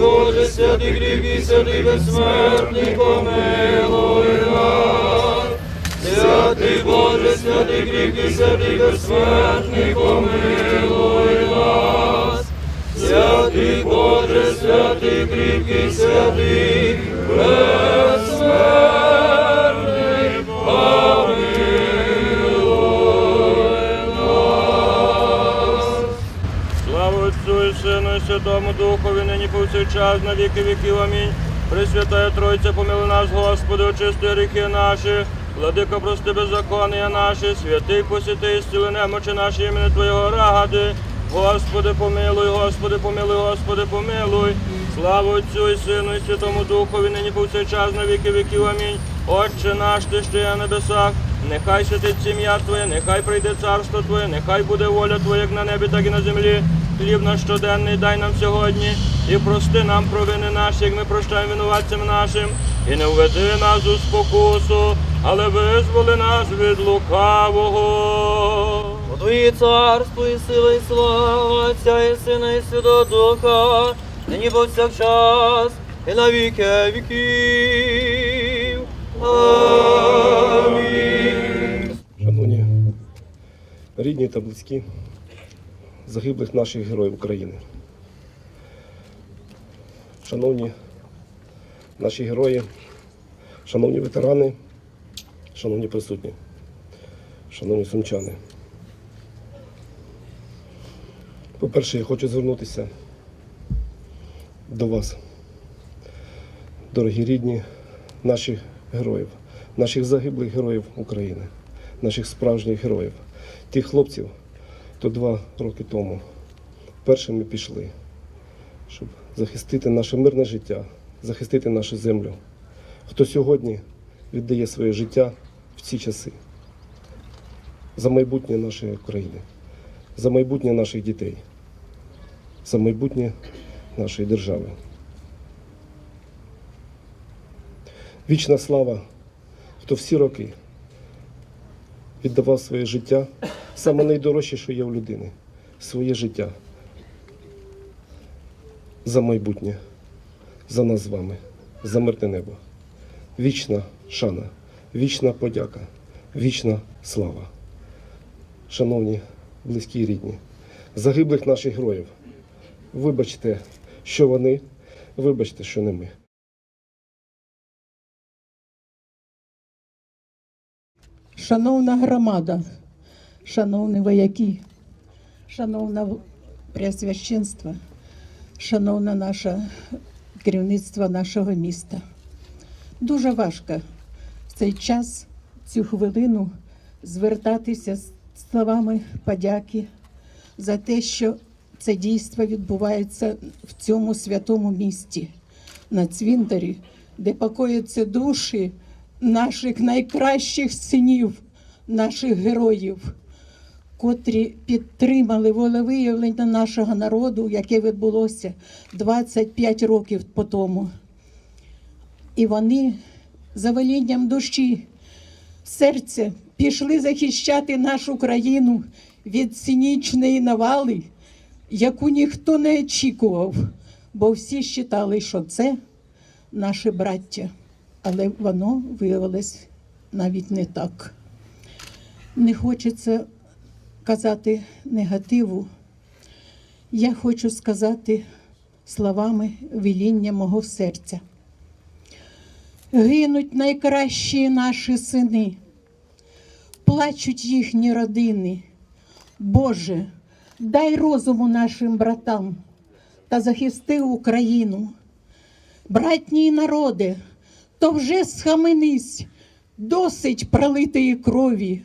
Боже, святий кріпкий, святий безсмертний, помилуй нас. Святий Боже, святий кріпкий, святий безсмертний, помилуй нас. Святий Боже, святий кріпкий, святий безсмертний, помилуй і Святому Духові, нині повсякчас, на віки віків. Амінь. Пресвятая Тройця, помили нас, Господи, очисти гріхи наші, Владико, прости беззаконня наші, святий посіти, і зціли немочі наші імені Твоєго ради. Господи, помилуй, Господи, помилуй, Господи, помилуй. Слава Отцю і Сину і Святому Духові, нині повсякчас, на віки віків. Амінь. Отче наш, ти що є на небесах, нехай святиться ім'я Твоє, нехай прийде царство Твоє, нехай буде воля Твоя, як на небі, так і на землі. Хліб наш щоденний дай нам сьогодні, і прости нам провини наші, як ми прощаємо винуватцям нашим, і не введи нас у спокусу, але визволи нас від лукавого. Твої царство і сила, і слава Отця і Сина, і Святого Духа, нині повсякчас, і на віки віків. Амінь. Шановні рідні та близькі загиблих наших героїв України. Шановні наші герої, шановні ветерани, шановні присутні, шановні сумчани. По-перше, я хочу звернутися до вас, дорогі рідні наших героїв, наших загиблих героїв України, наших справжніх героїв, тих хлопців, хто два роки тому. Першими пішли, щоб захистити наше мирне життя, захистити нашу землю, хто сьогодні віддає своє життя в ці часи? За майбутнє нашої країни, за майбутнє наших дітей, за майбутнє нашої держави. Вічна слава, хто всі роки віддавав своє життя, саме найдорожче, що є у людини, своє життя. За майбутнє, за нас з вами, за мирне небо. Вічна шана, вічна подяка, вічна слава. Шановні близькі і рідні, загиблих наших героїв, вибачте, що вони, вибачте, що не ми. Шановна громада, шановні вояки, шановне Преосвященство, шановне наше керівництво нашого міста. Дуже важко в цей час, цю хвилину, звертатися з словами подяки за те, що це дійство відбувається в цьому святому місті, на цвинтарі, де покояться душі наших найкращих синів, наших героїв, котрі підтримали волевиявлення нашого народу, яке відбулося 25 років по тому. І вони за велінням душі, серця пішли захищати нашу країну від цинічної навали, яку ніхто не очікував, бо всі вважали, що це наші браття. Але воно виявилось навіть не так. Не хочеться казати негативу. Я хочу сказати словами веління мого серця. Гинуть найкращі наші сини, плачуть їхні родини. Боже, дай розуму нашим братам та захисти Україну. Братні народи, то вже схаменись, досить пролитої крові.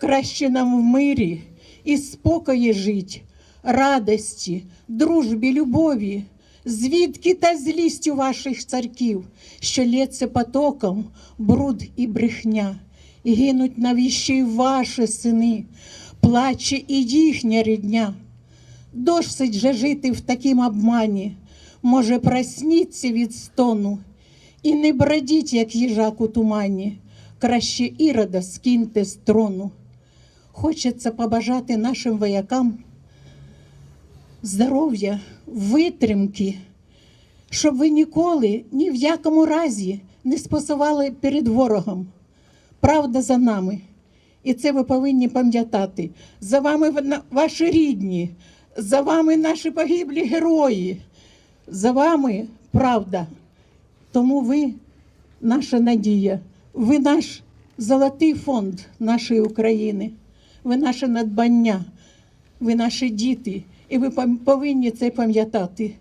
Краще нам в мирі і спокої жить, радості, дружбі, любові. Звідки та злість у ваших царків, що лється потоком бруд і брехня, гинуть навіщо й ваші сини, плаче і їхня рідня. Досить же жити в такім обмані, може, просніться від стону, і не бродіть, як їжак у тумані, краще ірода скиньте з трону. Хочеться побажати нашим воякам здоров'я, витримки, щоб ви ніколи ні в якому разі не спасували перед ворогом. Правда за нами. І це ви повинні пам'ятати. За вами ваші рідні, за вами наші погиблі герої, за вами правда. Тому ви наша надія, ви наш золотий фонд нашої України, ви наше надбання, ви наші діти, і ви повинні це пам'ятати.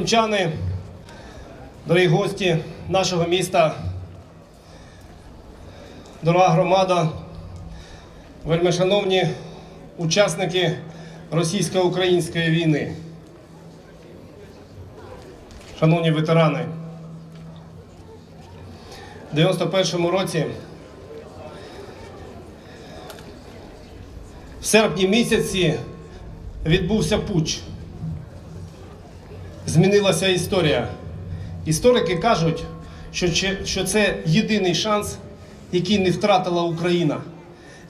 Сумчани, дорогі гості нашого міста, дорога громада, вельмишановні учасники російсько-української війни, шановні ветерани. В 91-му році в серпні місяці відбувся путч. Змінилася історія. Історики кажуть, що, це єдиний шанс, який не втратила Україна.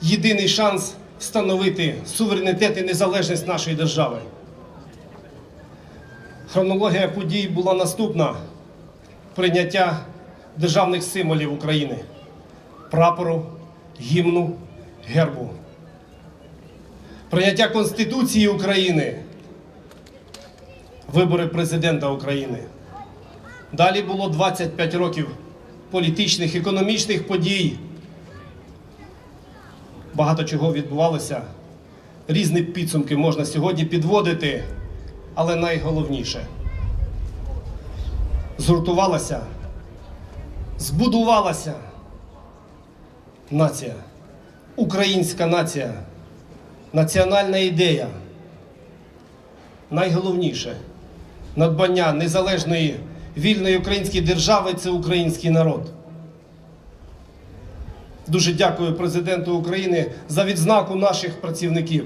Єдиний шанс встановити суверенітет і незалежність нашої держави. Хронологія подій була наступна: прийняття державних символів України: прапору, гімну, гербу. Прийняття Конституції України вибори президента України. Далі було 25 років політичних, економічних подій. Багато чого відбувалося. Різні підсумки можна сьогодні підводити, але найголовніше згуртувалася, збудувалася нація, українська нація, національна ідея. Найголовніше надбання незалежної вільної української держави це український народ. Дуже дякую президенту України за відзнаку наших працівників.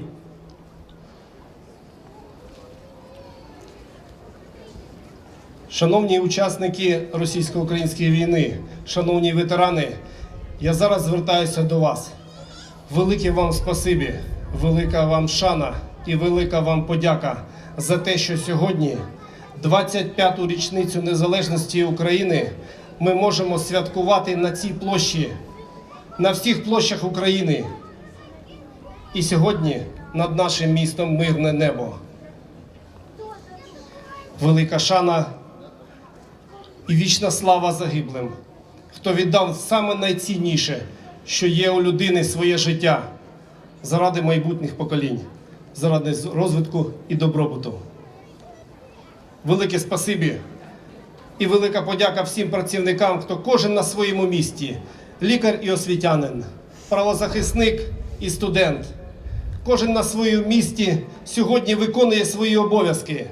Шановні учасники російсько-української війни, шановні ветерани, я зараз звертаюся до вас. Велике вам спасибі, велика вам шана і велика вам подяка за те, що сьогодні, 25-ту річницю незалежності України, ми можемо святкувати на цій площі, на всіх площах України. І сьогодні над нашим містом мирне небо. Велика шана і вічна слава загиблим, хто віддав саме найцінніше, що є у людини своє життя заради майбутніх поколінь, заради розвитку і добробуту. Велике спасибі і велика подяка всім працівникам, хто кожен на своєму місці, лікар і освітянин, правозахисник і студент. Кожен на своєму місці сьогодні виконує свої обов'язки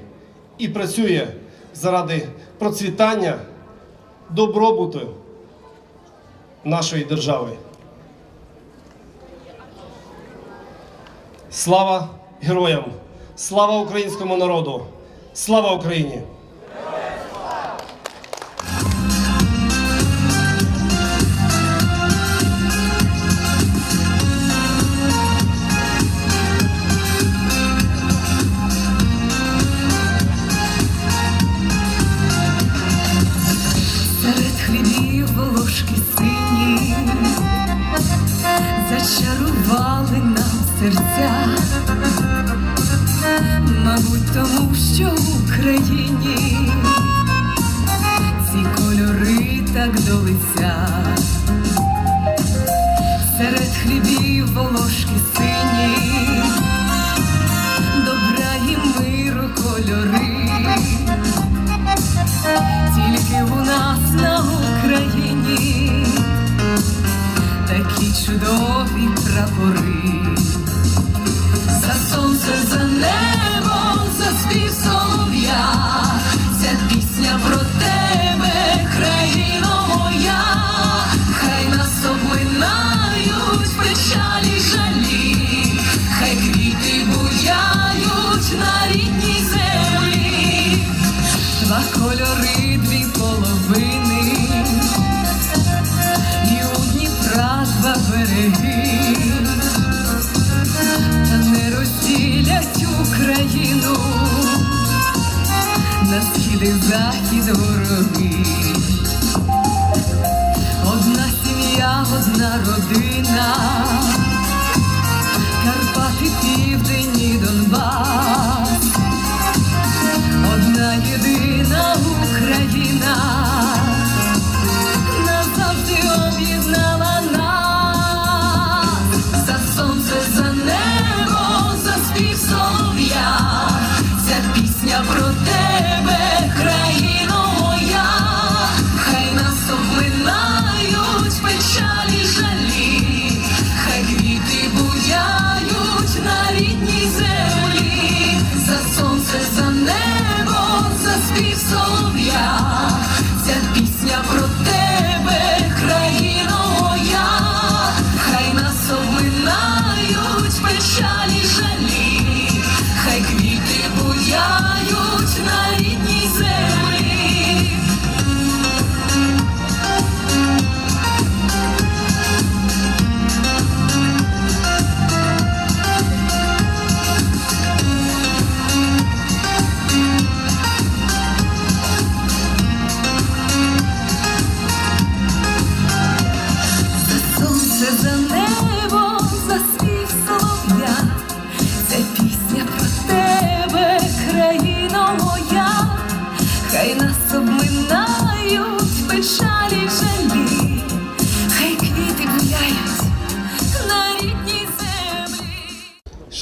і працює заради процвітання, добробуту нашої держави. Слава героям! Слава українському народу! Слава Україні! Серед хлібів волошки сині чудові прапори.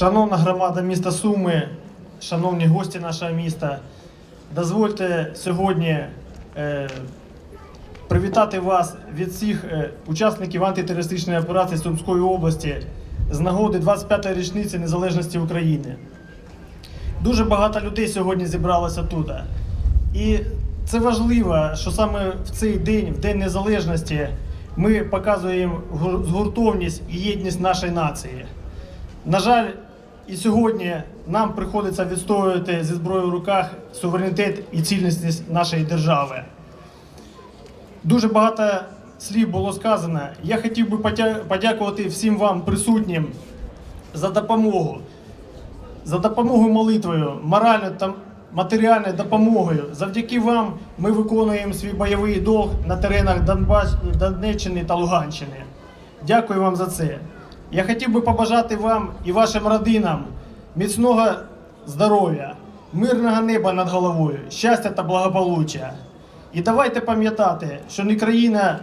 Шановна громада міста Суми, шановні гості нашого міста, дозвольте сьогодні е, привітати вас від всіх е, учасників антитерористичної операції Сумської області з нагоди 25-ї річниці незалежності України. Дуже багато людей сьогодні зібралося тут. І це важливо, що саме в цей день, в День Незалежності, ми показуємо згуртовність і єдність нашої нації. На жаль, і сьогодні нам приходиться відстоювати зі зброєю в руках суверенітет і цілісність нашої держави. Дуже багато слів було сказано. Я хотів би подякувати всім вам присутнім за допомогу, за допомогою молитвою, моральною та матеріальною допомогою. Завдяки вам ми виконуємо свій бойовий долг на теренах Донбас, Донеччини та Луганщини. Дякую вам за це. Я хотів би побажати вам і вашим родинам міцного здоров'я, мирного неба над головою, щастя та благополуччя. І давайте пам'ятати, що не країна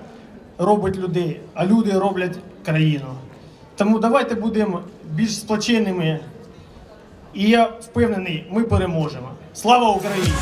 робить людей, а люди роблять країну. Тому давайте будемо більш сплоченими. І я впевнений, ми переможемо. Слава Україні!